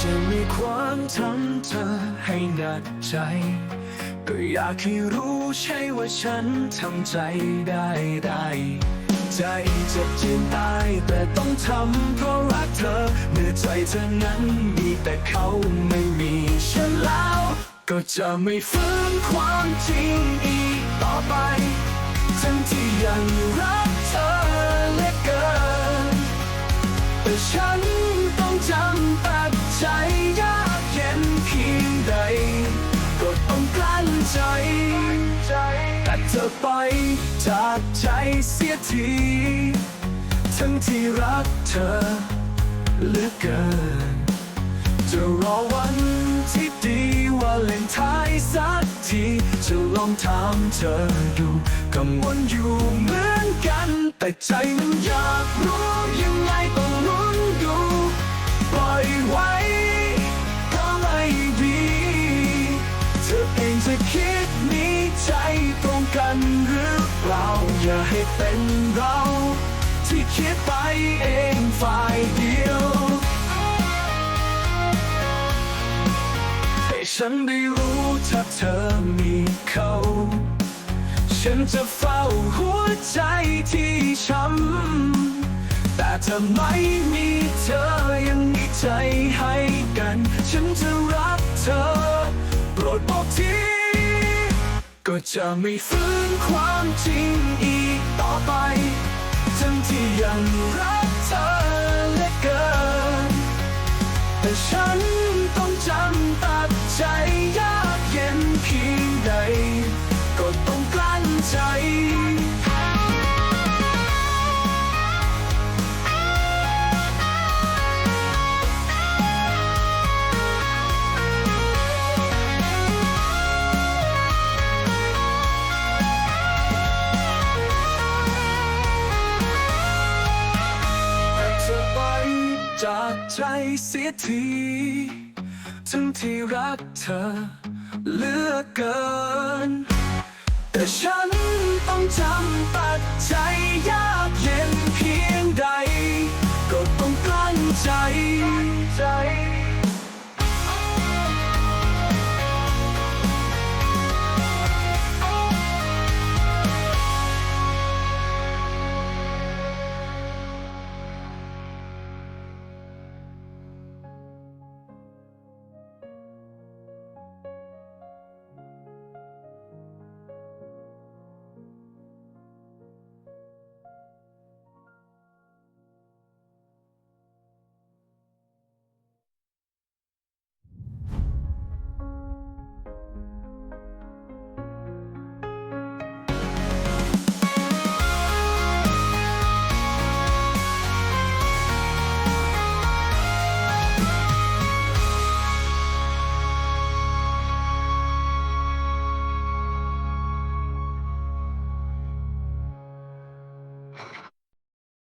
จะมีความทำเธอให้หนักใจ ก็อยากให้รู้ใช่ว่าฉันทำใจได้ได้ ใจจ็บจริงตายแต่ต้องทำเพราะรักเธอเมื่อใจเธอนั้นมีแต่เขาไม่มีฉันแล้ว ก็จะไม่ฝืนความจริงอีกต่อไป ทั้งที่ยังรัก จากใจเสียที ทั้งที่รักเธอเหลือเกิน จะรอวันที่ดีว่าเล่นท้ายสักที จะลองถามเธอดูกังวลอยู่เหมือนกัน แต่ใจมันอยากรู้ยังไง อย่าให้เป็นเราที่คิดไปเองฝ่ายเดียว ให้ฉันได้รู้ถ้าเธอมีเขา ฉันจะเฝ้าหัวใจที่ช้ำแต่ถ้าไม่มีเธอยังมีใจให้กัน ฉันจะรัก จะไม่ฝืนความจริงอีกต่อไป ทั้งที่ยังรัก จากใจเสียทีทั้งที่รักเธอเหลือเกิน แต่ฉันต้องจำตัดใจยาก